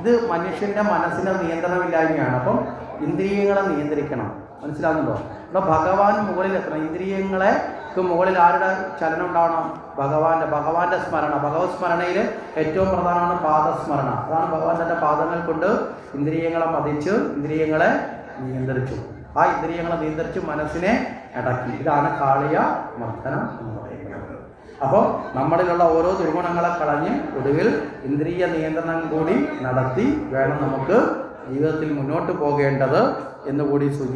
ഇത് മനുഷ്യന്റെ മനസ്സിന് നിയന്ത്രണമില്ലായ്മയാണ്. അപ്പം ഇന്ദ്രിയങ്ങളെ നിയന്ത്രിക്കണം. മനസ്സിലാകുന്നുണ്ടോ ഇവിടെ ഭഗവാൻ മുകളിൽ എത്തണം. ഇന്ദ്രിയങ്ങളെ മുകളിൽ ആരുടെ ചലനം ഉണ്ടാവണം? ഭഗവാന്റെ ഭഗവാന്റെ സ്മരണ. ഭഗവത് സ്മരണയിൽ ഏറ്റവും പ്രധാനമാണ് പാദസ്മരണ. അതാണ് ഭഗവാൻ തന്റെ പാദങ്ങൾ കൊണ്ട് ഇന്ദ്രിയങ്ങളെ മതിച്ച് ഇന്ദ്രിയങ്ങളെ നിയന്ത്രിച്ചു. ആ ഇന്ദ്രിയങ്ങളെ നിയന്ത്രിച്ച് മനസ്സിനെ അടക്കി. ഇതാണ് കാളിയ മർദ്ദനം എന്ന് പറയുന്നത്. അപ്പോൾ നമ്മളിലുള്ള ഓരോ ദുർഗുണങ്ങളെ കളഞ്ഞ് ഒടുവിൽ ഇന്ദ്രിയ നിയന്ത്രണം കൂടി നടത്തി വേണം നമുക്ക് ജീവിതത്തിൽ മുന്നോട്ട് പോകേണ്ടത് എന്നുകൂടി സൂചി